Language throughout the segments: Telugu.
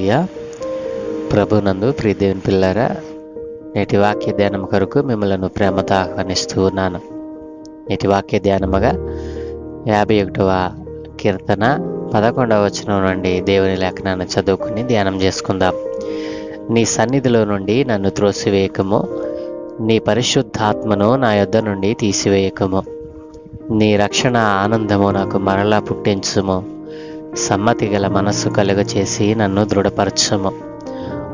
హలలుయ ప్రభునందు ప్రియదేవుని పిల్లారా నేటి వాక్య ధ్యానం కొరకు మిమ్మలను ప్రేమతో ఆహ్వానిస్తూ ఉన్నాను. నేటి వాక్య ధ్యానముగా యాభై ఒకటవ కీర్తన పదకొండవ వచనం నుండి దేవుని లేఖనాన్ని చదువుకుని ధ్యానం చేసుకుందాం. నీ సన్నిధిలో నుండి నన్ను త్రోసివేయకము. నీ పరిశుద్ధాత్మను నా యొద్ద నుండి తీసివేయకము. నీ రక్షణ ఆనందము నాకు మరలా పుట్టించుము. సమ్మతి గల మనస్సు కలుగచేసి నన్ను దృఢపరచము.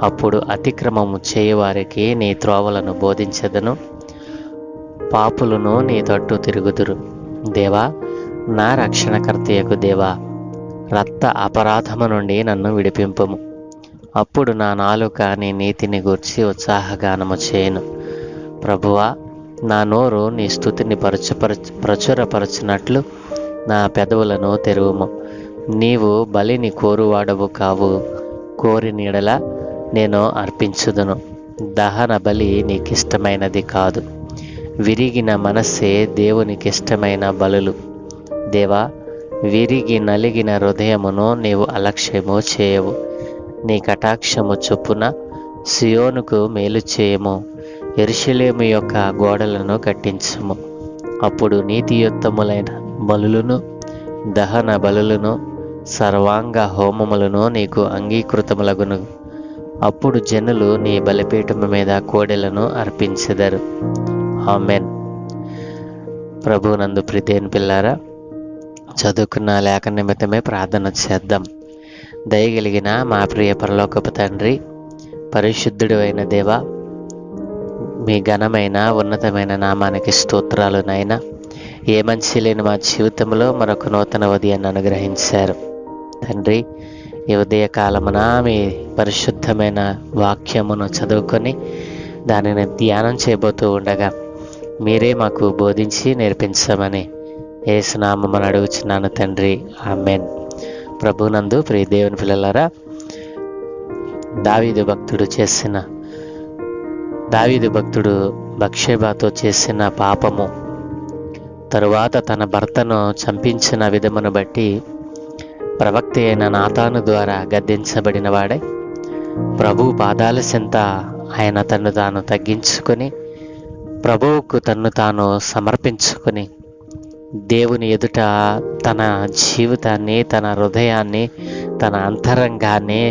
అప్పుడు అతిక్రమము చేయవారికి నీ త్రోవలను బోధించదను. పాపులను నీ తట్టు తిరుగుదురు. దేవా నా రక్షణకర్తయకు దేవా రక్త అపరాధము నుండి నన్ను విడిపింపము. అప్పుడు నా నాలుక నీ నీతిని గూర్చి ఉత్సాహగానము చేయను. ప్రభువా నా నోరు నీ స్థుతిని పరచుపర ప్రచురపరచినట్లు నా పెదవులను తెరువుము. నీవు బలిని కోరువాడవు కావు. కోరి నీడల నేను అర్పించుదును. దహన బలి నీకిష్టమైనది కాదు. విరిగిన మనస్సే దేవునికిష్టమైన బలులు. దేవా విరిగి నలిగిన హృదయమును నీవు అలక్ష్యము చేయవు. నీ కటాక్షము చొప్పున సియోనుకు మేలు చేయము. ఎరుషలేము యొక్క గోడలను కట్టించము. అప్పుడు నీతియుత్తములైన బలులను దహన బలులను సర్వాంగ హోమములను నీకు అంగీకృతములగును. అప్పుడు జనులు నీ బలిపీఠము మీద కోడెలను అర్పించెదరు. ఆమెన్. ప్రభునందు ప్రితేన్ పిల్లారా చదువుకున్న లేఖ నిమిత్తమే ప్రార్థన చేద్దాం. దయగలిగిన మా ప్రియ పరలోకపు తండ్రి పరిశుద్ధుడు అయిన దేవ మీ ఘనమైన ఉన్నతమైన నామానికి స్తోత్రాలు నాయనా. ఏ మంచి లేని మా జీవితంలో మరొక నూతన ఉదయాన్ని అనుగ్రహించారు. తండ్రి ఈ ఉదయకాలమున మీ పరిశుద్ధమైన వాక్యమును చదువుకొని దానిని ధ్యానం చేయబోతూ ఉండగా మీరే మాకు బోధించి నేర్పించమని ఏసునామని అడుగుచున్నాను తండ్రి. ఆమెన్. ప్రభునందు ప్రియ దేవుని పిల్లలారా దావీదు భక్తుడు చేసిన దావీదు భక్తుడు బక్షేబాతో చేసిన పాపము తరువాత తన భర్తను చంపించిన విధమును బట్టి ప్రవక్త అయిన నాతాను ద్వారా గద్దించబడినవాడే ప్రభు పాదాల చింత ఆయన తన్ను తాను తగ్గించుకొని ప్రభువుకు తన్ను తాను సమర్పించుకొని దేవుని ఎదుట తన జీవితాన్ని తన హృదయాన్ని తన అంతరంగాన్ని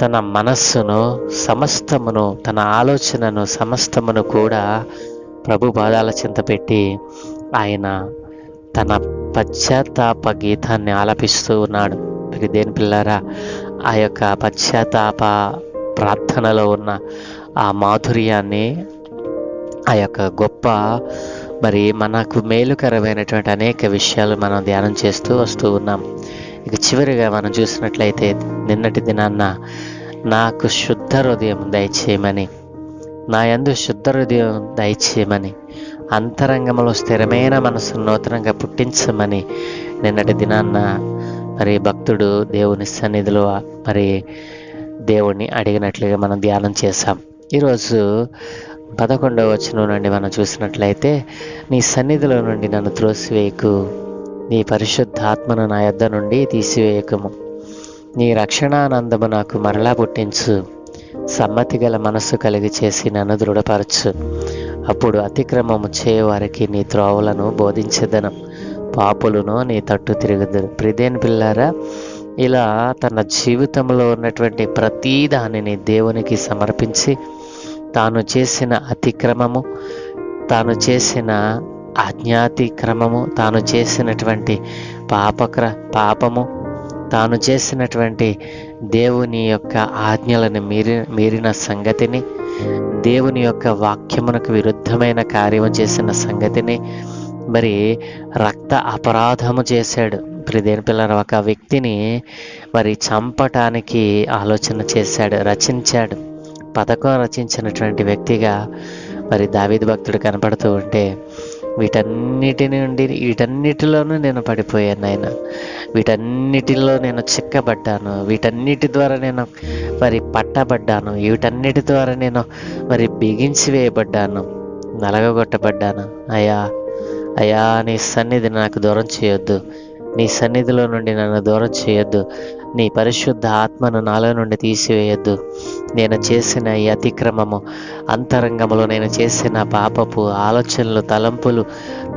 తన మనస్సును సమస్తమును తన ఆలోచనను సమస్తమును కూడా ప్రభు పాదాల చింత పెట్టి ఆయన తన పశ్చాత్తాప గీతాన్ని ఆలపిస్తూ ఉన్నాడు. దేని పిల్లారా ఆ యొక్క పశ్చాత్తాప ప్రార్థనలో ఉన్న ఆ మాధుర్యాన్ని ఆ యొక్క గొప్ప మరి మనకు మేలుకరమైనటువంటి అనేక విషయాలు మనం ధ్యానం చేస్తూ వస్తూ ఉన్నాం. ఇక చివరిగా మనం చూసినట్లయితే నిన్నటి దినాన్న నాకు శుద్ధ హృదయం దయచేయమని నా యందు శుద్ధ హృదయం దయచేయమని అంతరంగంలో స్థిరమైన మనసును నూతనంగా పుట్టించమని నిన్నటి దినాన్న మరి భక్తుడు దేవుని సన్నిధిలో మరి దేవుణ్ణి అడిగినట్లుగా మనం ధ్యానం చేశాం. ఈరోజు పదకొండవ వచనం నుండి మనం చూసినట్లయితే నీ సన్నిధిలో నుండి నన్ను త్రోసివేయకు నీ పరిశుద్ధాత్మను నా యొద్ద నుండి తీసివేయకము. నీ రక్షణానందము నాకు మరలా పుట్టించు. సమ్మతి గల మనస్సు కలిగి చేసి నన్ను దృఢపరచు. అప్పుడు అతిక్రమము చేయవారికి నీ త్రోవలను బోధించదనం. పాపులను నీ తట్టు తిరుగుదురు. ప్రిదేన్ పిల్లారా ఇలా తన జీవితంలో ఉన్నటువంటి ప్రతీ దానిని దేవునికి సమర్పించి తాను చేసిన అతిక్రమము తాను చేసిన అజ్ఞాతిక్రమము తాను చేసినటువంటి పాపక్ర పాపము తాను చేసినటువంటి దేవుని యొక్క ఆజ్ఞలను మీరి మీరిన సంగతిని దేవుని యొక్క వాక్యమునకు విరుద్ధమైన కార్యము చేసిన సంగతిని మరి రక్త అపరాధము చేశాడు. ప్రిదేని పిల్లలు ఒక వ్యక్తిని మరి చంపటానికి ఆలోచన చేశాడు రచించాడు. పథకం రచించినటువంటి వ్యక్తిగా మరి దావీద్ భక్తుడు కనపడుతూ ఉంటే వీటన్నిటి నుండి వీటన్నిటిలోనూ నేను పడిపోయాను ఆయన. వీటన్నిటిలో నేను చిక్కబడ్డాను. వీటన్నిటి ద్వారా నేను మరి పట్టబడ్డాను. వీటన్నిటి ద్వారా నేను మరి బిగించి వేయబడ్డాను. నలగగొట్టబడ్డాను. అయ్యా అయ్యా నీ సన్నిధి నాకు దూరం చేయొద్దు. నీ సన్నిధిలో నుండి నన్ను దూరం చేయొద్దు. నీ పరిశుద్ధ ఆత్మను నాలో నుండి తీసివేయొద్దు. నేను చేసిన ఈ అతిక్రమము అంతరంగములో నేను చేసిన పాపపు ఆలోచనలు తలంపులు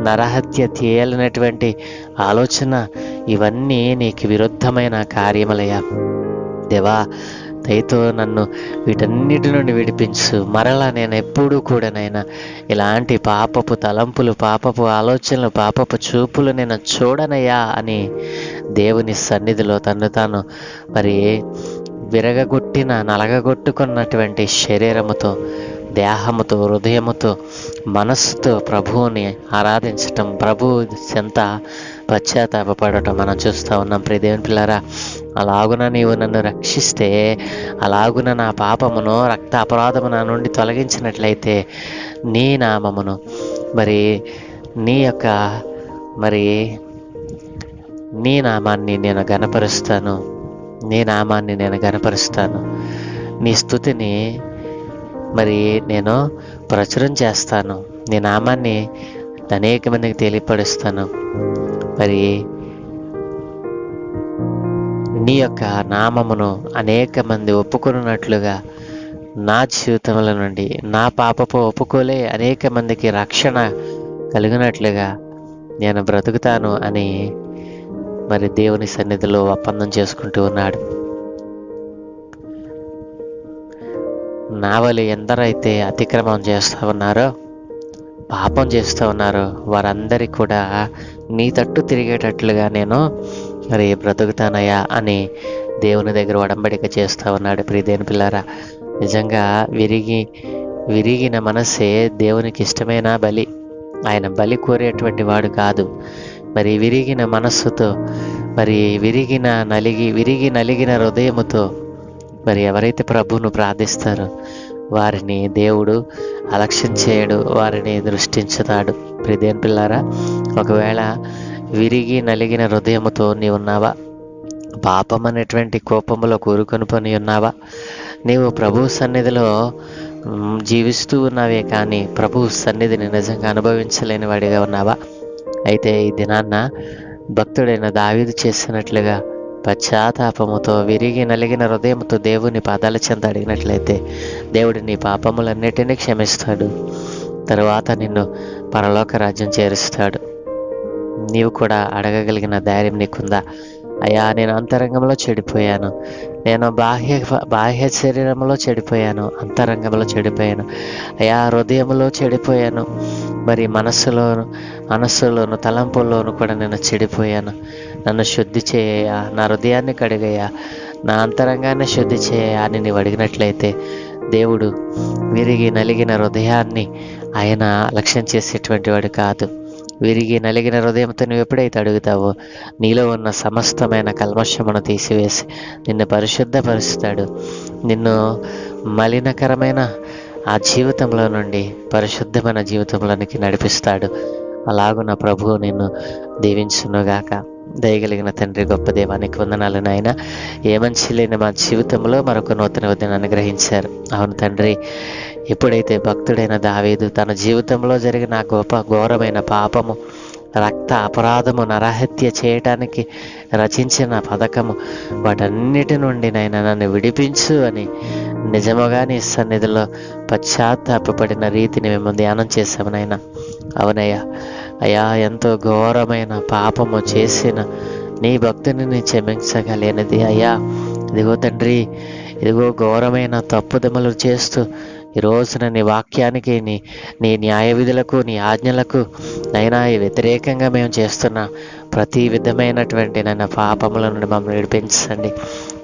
నరహత్య తేలినటువంటి ఆలోచన ఇవన్నీ నీకు విరుద్ధమైన కార్యములయ్యా. దేవా దయతో నన్ను వీటన్నిటి నుండి విడిపించు. మరలా నేను ఎప్పుడూ కూడా నైనా ఇలాంటి పాపపు తలంపులు పాపపు ఆలోచనలు పాపపు చూపులు నేను చూడనయ్యా అని దేవుని సన్నిధిలో తను తాను మరి విరగగొట్టిన నలగగొట్టుకున్నటువంటి శరీరముతో దేహముతో హృదయముతో మనస్సుతో ప్రభువుని ఆరాధించటం ప్రభు చెంత పశ్చాత్తాపడటం మనం చూస్తూ ఉన్నాం. ప్రియదేవుని పిల్లరా అలాగున నీవు నన్ను రక్షిస్తే అలాగున నా పాపమును రక్త అపరాధము నా నుండి తొలగించినట్లయితే నీ నామమును మరి నీ యొక్క మరి నీ నామాన్ని నేను గనపరుస్తాను నీ నామాన్ని నేను గనపరుస్తాను నీ స్థుతిని మరి నేను ప్రచురం చేస్తాను. నీ నామాన్ని అనేక మందికి తెలియపరుస్తాను. మరి నీ యొక్క నామమును అనేక మంది ఒప్పుకున్నట్లుగా నా జీవితంలో నుండి నా పాపపు ఒప్పుకోలే అనేక మందికి రక్షణ కలిగినట్లుగా నేను బ్రతుకుతాను అని మరి దేవుని సన్నిధిలో ఒప్పందం చేసుకుంటూ ఉన్నాడు. నావలి ఎందరైతే అతిక్రమం చేస్తూ ఉన్నారో పాపం చేస్తూ ఉన్నారో వారందరికీ కూడా నీ తట్టు తిరిగేటట్లుగా నేను మరి బ్రతుకుతానయ్యా అని దేవుని దగ్గర వడంబడిక చేస్తూ ఉన్నాడు. ప్రియదేని పిల్లారా నిజంగా విరిగి విరిగిన మనస్సే దేవునికి ఇష్టమైన బలి. ఆయన బలి కోరేటువంటి వాడు కాదు. మరి విరిగిన మనస్సుతో మరి విరిగిన నలిగి విరిగి నలిగిన హృదయముతో మరి ఎవరైతే ప్రభువును ప్రార్థిస్తారో వారిని దేవుడు అలక్ష్యం చేయడు వారిని దృష్టించుతాడు. ప్రిదేన్ పిల్లారా ఒకవేళ విరిగి నలిగిన హృదయముతో నీ ఉన్నావా? పాపం అనేటువంటి కోపములో కూరుకొని పని ఉన్నావా? నీవు ప్రభు సన్నిధిలో జీవిస్తూ ఉన్నావే కానీ ప్రభు సన్నిధిని నిజంగా అనుభవించలేని వాడిగా ఉన్నావా? అయితే ఈ దినాన్న భక్తుడైన దావీదు చేసినట్లుగా పశ్చాత్తాపముతో విరిగి నలిగిన హృదయంతో దేవుని పాదాల చెంత అడిగినట్లయితే దేవుడు నీ పాపములన్నిటినీ క్షమిస్తాడు. తరువాత నిన్ను పరలోక రాజ్యం చేరుస్తాడు. నీవు కూడా అడగగలిగిన ధైర్యం నీకుందా? అయ్యా నేను అంతరంగంలో చెడిపోయాను. నేను బాహ్య బాహ్య శరీరంలో చెడిపోయాను. అంతరంగంలో చెడిపోయాను. అయ్యా హృదయంలో చెడిపోయాను. మరి మనస్సులోను మనస్సులోను తలంపుల్లోను కూడా నేను చెడిపోయాను. నన్ను శుద్ధి చేయ నా హృదయాన్ని కడిగయ్యా నా అంతరంగాన్ని శుద్ధి చేయ అని నీవు అడిగినట్లయితే దేవుడు విరిగి నలిగిన హృదయాన్ని ఆయన లక్ష్యం చేసేటువంటి వాడు కాదు. విరిగి నలిగిన హృదయంతో నువ్వు ఎప్పుడైతే అడుగుతావో నీలో ఉన్న సమస్తమైన కల్మషమును తీసివేసి నిన్ను పరిశుద్ధపరుస్తాడు. నిన్ను మలినకరమైన ఆ జీవితంలో నుండి పరిశుద్ధమైన జీవితంలోనికి నడిపిస్తాడు. అలాగున ప్రభువు నిన్ను దీవించునుగాక. దయగలిగిన తండ్రి గొప్ప దేవానికి వందనాలు నాయన. ఏ మంచి లేని మా జీవితంలో మరొక నూతన ఉదయం అనుగ్రహించారు అవును తండ్రి ఎప్పుడైతే భక్తుడైన దావీదు తన జీవితంలో జరిగిన గొప్ప ఘోరమైన పాపము రక్త అపరాధము నరహత్య చేయటానికి రచించిన పథకము వాటన్నిటి నుండి నైనా నన్ను విడిపించు అని నిజముగా నీ సన్నిధిలో పశ్చాత్తాపడిన రీతిని మేము ధ్యానం చేశాము నాయన. అవునయ్యా అయ్యా ఎంతో ఘోరమైన పాపము చేసిన నీ భక్తుని నీ క్షమించగలేనిది అయ్యా ఇదిగో తండ్రి ఇదిగో ఘోరమైన తప్పుదమలు చేస్తూ ఈ రోజున నీ వాక్యానికి నీ నీ న్యాయ విధులకు నీ ఆజ్ఞలకు నైనా వ్యతిరేకంగా మేము చేస్తున్న ప్రతి విధమైనటువంటి నైనా పాపముల నుండి మమ్మల్ని విడిపించండి.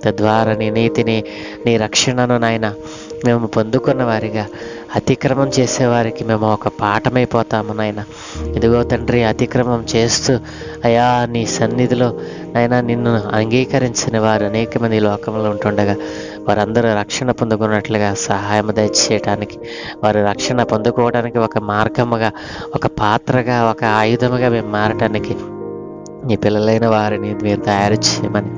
తద్వారా నీ నీతిని నీ రక్షణను నాయన మేము పొందుకున్న వారిగా అతిక్రమం చేసేవారికి మేము ఒక పాఠమైపోతాము నాయన. ఇదిగో తండ్రి అతిక్రమం చేస్తూ అయా నీ సన్నిధిలో నైనా నిన్ను అంగీకరించిన వారు అనేక మంది ఈ లోకంలో ఉంటుండగా వారందరూ రక్షణ పొందుకున్నట్లుగా సహాయం దయచేయటానికి వారు రక్షణ పొందుకోవడానికి ఒక మార్గముగా ఒక పాత్రగా ఒక ఆయుధముగా మేము మారటానికి నీ పిల్లలైన వారిని మీరు తయారు చేయమని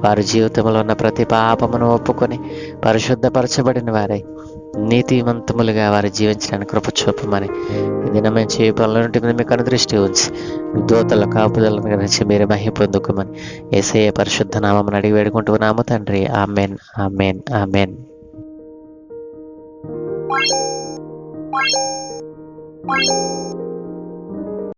వారి జీవితంలో ఉన్న ప్రతి పాపమును ఒప్పుకొని పరిశుద్ధపరచబడిన వారై. నీతివంతములుగా వారు జీవించడానికి కృప చూపమని ఈ మేము చేయ పనులంటే మీద మీకు అనుదృష్టి ఉంచి దూతల కాపుదలను గురించి మీరు మహి పొందుకోమని ఏసే పరిశుద్ధ నామం అడిగి వేడుకుంటున్నాము తండ్రి amen amen amen Thank you.